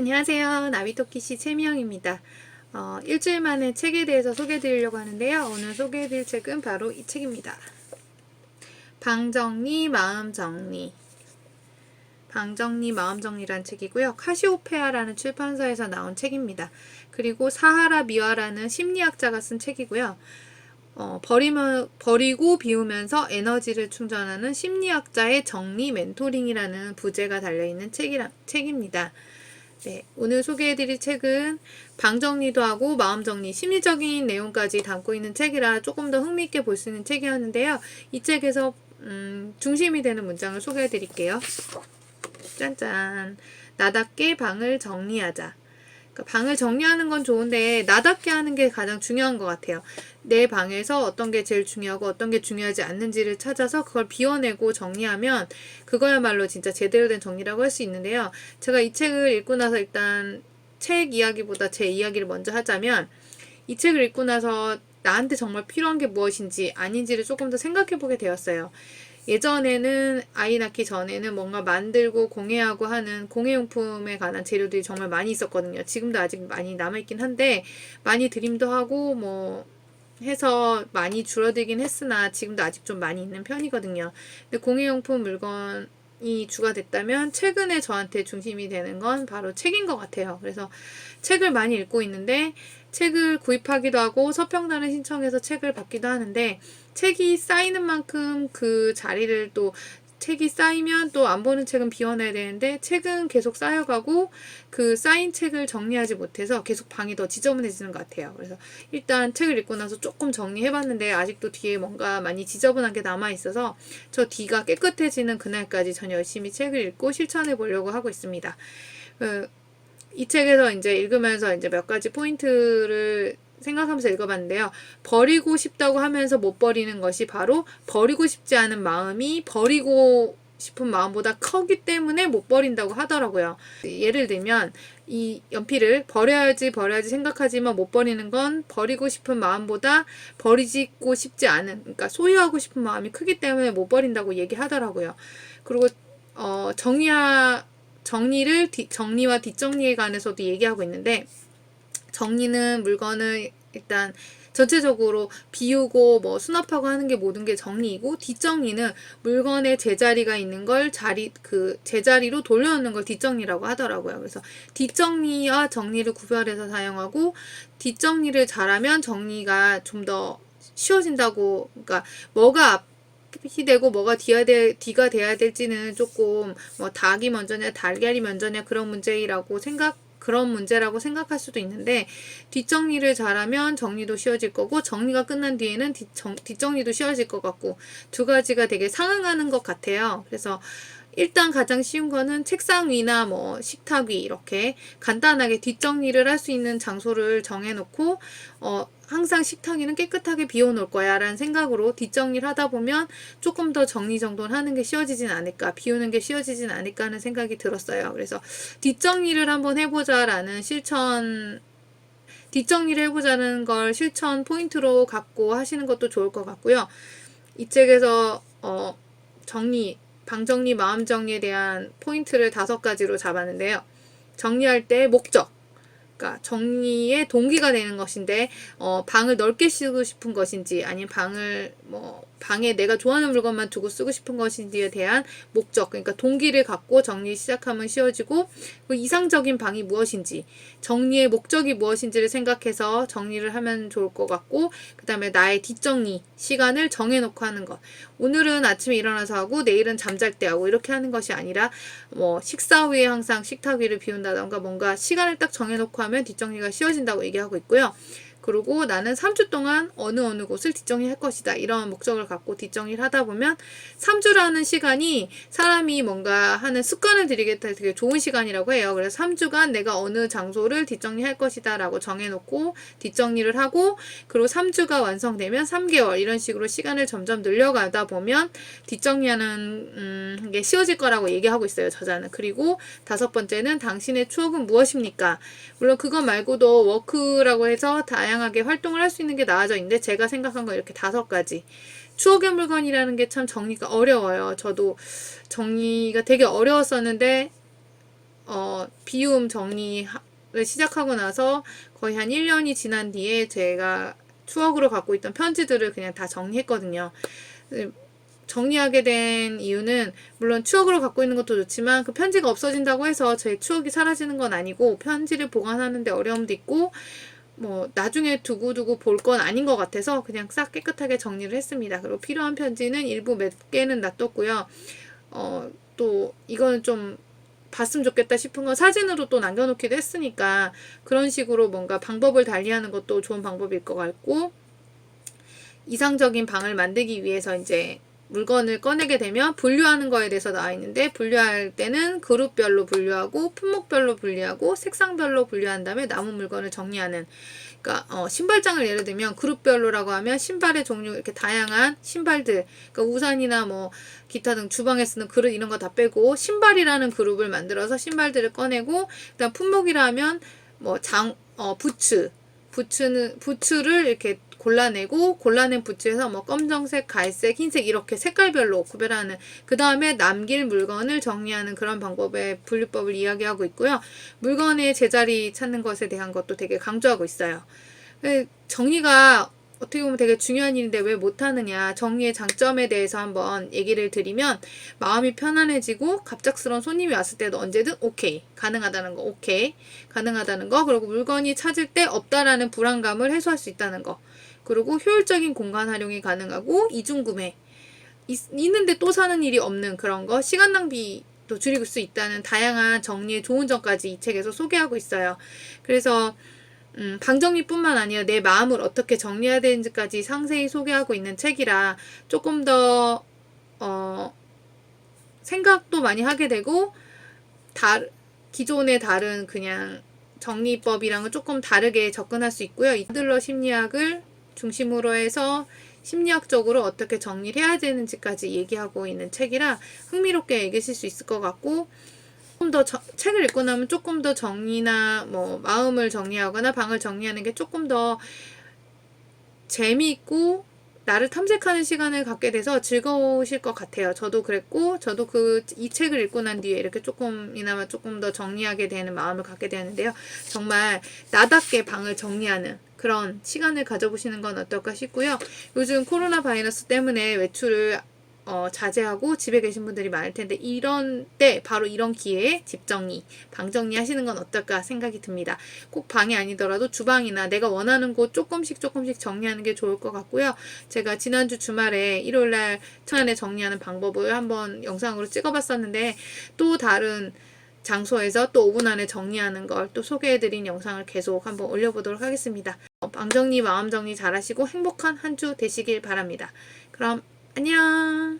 안녕하세요. 나비토끼씨 최미영입니다. 어, 일주일 만에 책에 대해서 소개해 드리려고 하는데요. 오늘 소개해 드릴 책은 바로 이 책입니다. 방정리, 마음정리. 방정리, 마음정리라는 책이고요. 카시오페아라는 출판사에서 나온 책입니다. 그리고 사하라 미화라는 심리학자가 쓴 책이고요. 어, 버리면, 버리고 비우면서 에너지를 충전하는 심리학자의 정리 멘토링이라는 부제가 달려있는 책이라, 책입니다. 네, 오늘 소개해드릴 책은 방정리도 하고 마음정리, 심리적인 내용까지 담고 있는 책이라 조금 더 흥미있게 볼 수 있는 책이었는데요. 이 책에서 음, 중심이 되는 문장을 소개해드릴게요. 짠짠. 나답게 방을 정리하자. 그러니까 방을 정리하는 건 좋은데 나답게 하는 게 가장 중요한 것 같아요. 내 방에서 어떤 게 제일 중요하고 어떤 게 중요하지 않는지를 찾아서 그걸 비워내고 정리하면 그거야말로 진짜 제대로 된 정리라고 할 수 있는데요. 제가 이 책을 읽고 나서 일단 책 이야기보다 제 이야기를 먼저 하자면 이 책을 읽고 나서 나한테 정말 필요한 게 무엇인지 아닌지를 조금 더 생각해 보게 되었어요. 예전에는 아이 낳기 전에는 뭔가 만들고 공예하고 하는 공예용품에 관한 재료들이 정말 많이 있었거든요. 지금도 아직 많이 남아있긴 한데 많이 드림도 하고 뭐 해서 많이 줄어들긴 했으나 지금도 아직 좀 많이 있는 편이거든요. 근데 공예용품 물건 이 주가 됐다면 최근에 저한테 중심이 되는 건 바로 책인 것 같아요. 그래서 책을 많이 읽고 있는데 책을 구입하기도 하고 서평단을 신청해서 책을 받기도 하는데 책이 쌓이는 만큼 그 자리를 또 책이 쌓이면 또 안 보는 책은 비워놔야 되는데 책은 계속 쌓여가고 그 쌓인 책을 정리하지 못해서 계속 방이 더 지저분해지는 것 같아요. 그래서 일단 책을 읽고 나서 조금 정리해봤는데 아직도 뒤에 뭔가 많이 지저분한 게 남아있어서 저 뒤가 깨끗해지는 그날까지 전 열심히 책을 읽고 실천해 보려고 하고 있습니다. 그, 이 책에서 이제 읽으면서 이제 몇 가지 포인트를 생각하면서 읽어봤는데요. 버리고 싶다고 하면서 못 버리는 것이 바로 버리고 싶지 않은 마음이 버리고 싶은 마음보다 크기 때문에 못 버린다고 하더라고요. 예를 들면 이 연필을 버려야지 버려야지 생각하지만 못 버리는 건 버리고 싶은 마음보다 버리고 싶지 않은 그러니까 소유하고 싶은 마음이 크기 때문에 못 버린다고 얘기하더라고요. 그리고 어 정리하 정리를 뒤, 정리와 뒷정리에 관해서도 얘기하고 있는데 정리는 물건을 일단 전체적으로 비우고 뭐 수납하고 하는 게 모든 게 정리이고 뒷정리는 물건의 제자리가 있는 걸 자리 그 제자리로 돌려놓는 걸 뒷정리라고 하더라고요. 그래서 뒷정리와 정리를 구별해서 사용하고 뒷정리를 잘하면 정리가 좀 더 쉬워진다고 그러니까 뭐가 앞 이 되고 뭐가 뒤가, 돼, 뒤가 돼야 될지는 조금 뭐 닭이 먼저냐 달걀이 먼저냐 그런 문제라고 생각 그런 문제라고 생각할 수도 있는데 뒷정리를 잘하면 정리도 쉬워질 거고 정리가 끝난 뒤에는 뒷정, 뒷정리도 쉬워질 것 같고 두 가지가 되게 상응하는 것 같아요. 그래서 일단 가장 쉬운 거는 책상 위나 뭐 식탁 위 이렇게 간단하게 뒷정리를 할 수 있는 장소를 정해놓고 어 항상 식탁 위는 깨끗하게 비워놓을 거야 라는 생각으로 뒷정리를 하다 보면 조금 더 정리정돈을 하는 게 쉬워지진 않을까 비우는 게 쉬워지진 않을까 하는 생각이 들었어요. 그래서 뒷정리를 한번 해보자 라는 실천 뒷정리를 해보자는 걸 실천 포인트로 갖고 하시는 것도 좋을 것 같고요. 이 책에서 어 정리 방정리, 마음 정리에 대한 포인트를 다섯 가지로 잡았는데요. 정리할 때 목적, 그러니까 정리의 동기가 되는 것인데 어, 방을 넓게 쓰고 싶은 것인지 아니면 방을 뭐 방에 내가 좋아하는 물건만 두고 쓰고 싶은 것인지에 대한 목적 그러니까 동기를 갖고 정리 시작하면 쉬워지고 그 이상적인 방이 무엇인지 정리의 목적이 무엇인지를 생각해서 정리를 하면 좋을 것 같고 그 다음에 나의 뒷정리 시간을 정해놓고 하는 것. 오늘은 아침에 일어나서 하고 내일은 잠잘 때 하고 이렇게 하는 것이 아니라 뭐 식사 후에 항상 식탁 위를 비운다던가 뭔가 시간을 딱 정해놓고 하면 뒷정리가 쉬워진다고 얘기하고 있고요. 그리고 나는 3주 동안 어느 어느 곳을 뒷정리할 것이다. 이런 목적을 갖고 뒷정리를 하다 보면 3주라는 시간이 사람이 뭔가 하는 습관을 들이게 되게 좋은 시간이라고 해요. 그래서 3주간 내가 어느 장소를 뒷정리할 것이다 라고 정해놓고 뒷정리를 하고 그리고 3주가 완성되면 3개월 이런 식으로 시간을 점점 늘려가다 보면 뒷정리하는 음, 게 쉬워질 거라고 얘기하고 있어요. 저자는. 그리고 다섯 번째는 당신의 추억은 무엇입니까? 물론 그것 말고도 워크라고 해서 다양한 다양하게 활동을 할 수 있는 게 나아져 있는데 제가 생각한 건 이렇게 다섯 가지. 추억의 물건이라는 게 참 정리가 어려워요. 저도 정리가 되게 어려웠었는데 어, 비움 정리를 시작하고 나서 거의 한 1년이 지난 뒤에 제가 추억으로 갖고 있던 편지들을 그냥 다 정리했거든요. 네, 정리하게 된 이유는 물론 추억으로 갖고 있는 것도 좋지만 그 편지가 없어진다고 해서 제 추억이 사라지는 건 아니고 편지를 보관하는데 어려움도 있고 뭐 나중에 두고두고 볼 건 아닌 것 같아서 그냥 싹 깨끗하게 정리를 했습니다. 그리고 필요한 편지는 일부 몇 개는 놔뒀고요. 어, 또 이거는 좀 봤으면 좋겠다 싶은 건 사진으로 또 남겨놓기도 했으니까 그런 식으로 뭔가 방법을 달리하는 것도 좋은 방법일 것 같고 이상적인 방을 만들기 위해서 이제 물건을 꺼내게 되면 분류하는 거에 대해서 나와 있는데 분류할 때는 그룹별로 분류하고 품목별로 분류하고 색상별로 분류한 다음에 남은 물건을 정리하는. 그러니까 어, 신발장을 예를 들면 그룹별로라고 하면 신발의 종류 이렇게 다양한 신발들. 그러니까 우산이나 뭐 기타 등 주방에 쓰는 그릇 이런 거 다 빼고 신발이라는 그룹을 만들어서 신발들을 꺼내고 그다음 품목이라 하면 뭐장 어 부츠. 부츠는 부츠를 이렇게 골라내고 골라낸 부츠에서 뭐 검정색, 갈색, 흰색 이렇게 색깔별로 구별하는 그 다음에 남길 물건을 정리하는 그런 방법의 분류법을 이야기하고 있고요. 물건의 제자리 찾는 것에 대한 것도 되게 강조하고 있어요. 네, 정리가 어떻게 보면 되게 중요한 일인데 왜 못하느냐 정리의 장점에 대해서 한번 얘기를 드리면 마음이 편안해지고 갑작스러운 손님이 왔을 때도 언제든 오케이 가능하다는 거 오케이 가능하다는 거 그리고 물건이 찾을 때 없다라는 불안감을 해소할 수 있다는 거 그리고 효율적인 공간 활용이 가능하고 이중 구매 있, 있는데 또 사는 일이 없는 그런 거 시간 낭비도 줄일 수 있다는 다양한 정리의 좋은 점까지 이 책에서 소개하고 있어요. 그래서 음, 방정리뿐만 아니라 내 마음을 어떻게 정리해야 되는지까지 상세히 소개하고 있는 책이라 조금 더 어, 생각도 많이 하게 되고 다 기존의 다른 그냥 정리법이랑은 조금 다르게 접근할 수 있고요. 이들러 심리학을 중심으로 해서 심리학적으로 어떻게 정리를 해야 되는지까지 얘기하고 있는 책이라 흥미롭게 읽으실 수 있을 것 같고 조금 더 저- 책을 읽고 나면 조금 더 정리나 뭐 마음을 정리하거나 방을 정리하는 게 조금 더 재미있고 나를 탐색하는 시간을 갖게 돼서 즐거우실 것 같아요. 저도 그랬고, 저도 그, 이 책을 읽고 난 뒤에 이렇게 조금이나마 조금 더 정리하게 되는 마음을 갖게 되는데요. 정말 나답게 방을 정리하는 그런 시간을 가져보시는 건 어떨까 싶고요. 요즘 코로나 바이러스 때문에 외출을 어, 자제하고 집에 계신 분들이 많을 텐데 이런 때 바로 이런 기회에 집 정리, 방 정리 하시는 건 어떨까 생각이 듭니다. 꼭 방이 아니더라도 주방이나 내가 원하는 곳 조금씩 조금씩 정리하는 게 좋을 것 같고요. 제가 지난주 주말에 일요일 날 천안에 정리하는 방법을 한번 영상으로 찍어봤었는데 또 다른 장소에서 또 5분 안에 정리하는 걸 또 소개해드린 영상을 계속 한번 올려보도록 하겠습니다. 어, 방 정리, 마음 정리 잘 하시고 행복한 한 주 되시길 바랍니다. 그럼 안녕!